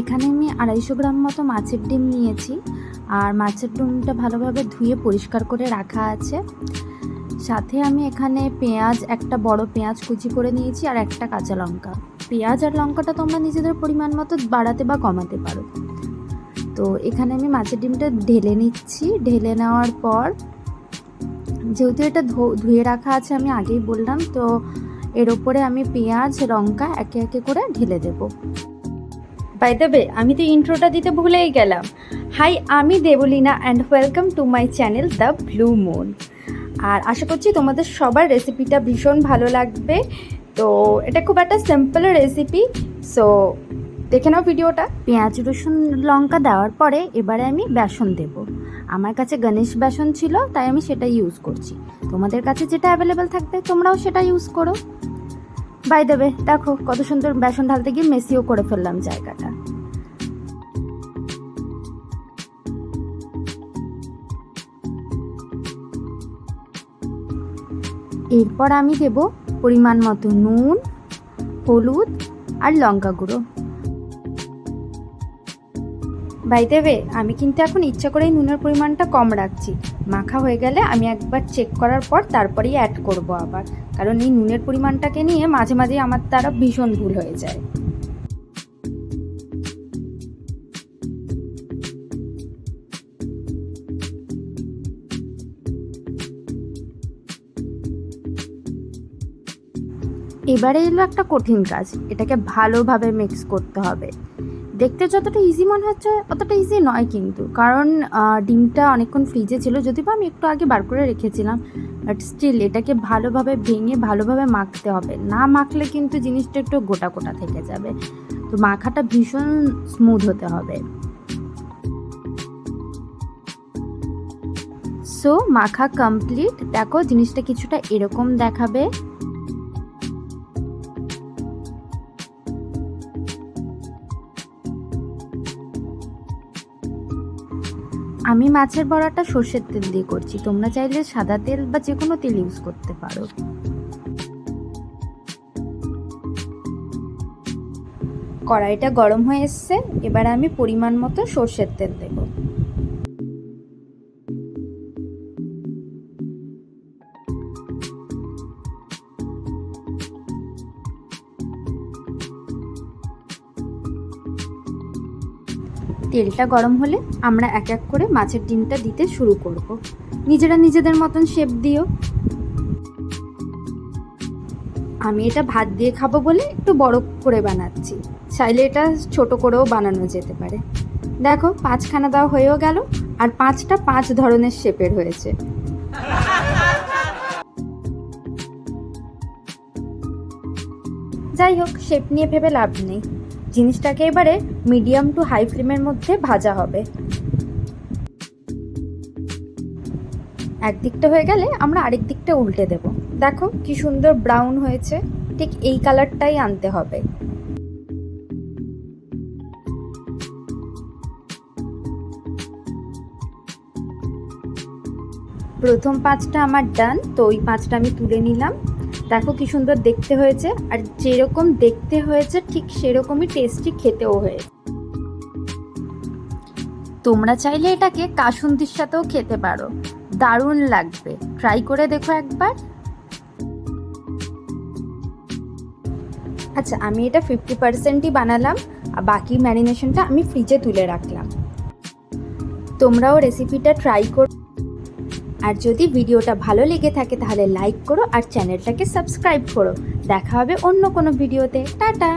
এখানে আমি আড়াইশো গ্রাম মতো মাছের ডিম নিয়েছি আর মাছের ডিমটা ভালোভাবে ধুয়ে পরিষ্কার করে রাখা আছে। সাথে আমি এখানে পেঁয়াজ, একটা বড় পেঁয়াজ কুচি করে নিয়েছি আর একটা কাঁচা লঙ্কা। পেঁয়াজ আর লঙ্কাটা তোমরা নিজেদের পরিমাণ মতো বাড়াতে বা কমাতে পারো। তো এখানে আমি মাছের ডিমটা ঢেলে নিচ্ছি। ঢেলে নেওয়ার পর যেহেতু এটা ধুয়ে রাখা আছে আমি আগেই বললাম, তো এর ওপরে আমি পেঁয়াজ, লঙ্কা একে একে করে ঢেলে দেবো। বাই ওয়ে আমি তো ইন্ট্রোটা দিতে ভুলেই গেলাম। হাই আমি Debolina and welcome to my channel the blue moon আর আশা করছি তোমাদের সবার রেসিপিটা ভীষণ ভালো লাগবে। তো এটা খুব একটা সিম্পল রেসিপি সো দেখে নাও ভিডিওটা পেঁয়াজ, রসুন, লঙ্কা দেওয়ার পরে এবারে আমি বেসন দেব। আমার কাছে গণেশ বেসন ছিল, তাই আমি সেটা ইউজ করছি। তোমাদের কাছে যেটা অ্যাভেলেবেল থাকবে, তোমরাও সেটা ইউজ করো। বাই দেবে দেখো কত সুন্দর বেসন ঢালতে গিয়ে মেসিও করে ফেললাম জায়গাটা। এরপর আমি দেব পরিমাণ মতো নুন, হলুদ আর লঙ্কা গুঁড়ো। বাই ওয়ে আমি কিন্তু এখন ইচ্ছা করেই নুনের পরিমাণটা কম রাখছি। মাখা হয়ে গেলে আমি একবার চেক করার পর তারপরেই অ্যাড করব আবার। কারণ এই নুনের পরিমাণটাকে নিয়ে মাঝে মাঝে আমার তারা ভীষণ ভুল হয়ে যায়। এবারে এলো একটা কঠিন কাজ। এটাকে ভালোভাবে মিক্স করতে হবে। দেখতে যতটা ইজি মনে হচ্ছে, অতটা ইজি নয় কিন্তু। কারণ ডিমটা অনেকক্ষণ ফ্রিজে ছিল যদি বা আমি একটু আগে বার করে রেখেছিলাম বাট স্টিল এটাকে ভালোভাবে ভেঙে, ভালোভাবে মাখতে হবে। না মাখলে কিন্তু জিনিসটা একটু গোটা গোটা থেকে যাবে। তো মাখাটা ভীষণ স্মুথ হতে হবে। সো মাখা কমপ্লিট দেখো, জিনিসটা কিছুটা এরকম দেখাবে। আমি মাছের বড়াটা সর্ষের তেল দিয়ে করছি। তোমরা চাইলে সাদা তেল বা যে কোনো তেল ইউজ করতে পারো। কড়াইটা গরম হয়ে এসছে। এবার আমি পরিমাণ মতো সর্ষের তেল দেবো। তেলটা গরম হলে আমরা এক এক করে মাছের ডিমটা দিতে শুরু করব। নিজেরা নিজেদের মতন শেপ দিও। আমি এটা ভাত দিয়ে খাব বলে একটু বড় করে বানাচ্ছি। চাইলে এটা ছোট করেও বানানো যেতে পারে। দেখো, পাঁচখানা দেওয়া হয়েও গেল আর পাঁচটা পাঁচ ধরনের শেপের হয়েছে। যাই হোক শেপ নিয়ে ভেবে লাভ নেই। জিনিসটাকে এবারে মিডিয়াম টু হাই ফ্লেমের মধ্যে ভাজা হবে। একদিকটা হয়ে গেলে আমরা আরেক দিকটা উল্টে দেব। দেখো কি সুন্দর ব্রাউন হয়েছে, ঠিক এই কালারটাই আনতে হবে। প্রথম পাঁচটা আমার ডান, তো ওই পাঁচটা আমি তুলে নিলাম। দেখো কি সুন্দর দেখতে হয়েছে, আর যেরকম দেখতে হয়েছে, ঠিক সেরকমই টেস্টি খেতেও হয়েছে। তোমরা চাইলে এটাকে কাসুন্দির সাথেও খেতে পারো, দারুণ লাগবে। ট্রাই করে দেখো একবার। আচ্ছা আমি এটা ফিফটি পার্সেন্টই বানালাম, আর বাকি ম্যারিনেশনটা আমি ফ্রিজে তুলে রাখলাম। তোমরাও রেসিপিটা ট্রাই করো আর যদি ভিডিওটা ভালো লেগে থাকে তাহলে লাইক করো আর চ্যানেলটাকে সাবস্ক্রাইব করো। দেখা হবে অন্য কোনো ভিডিওতে। টাটা!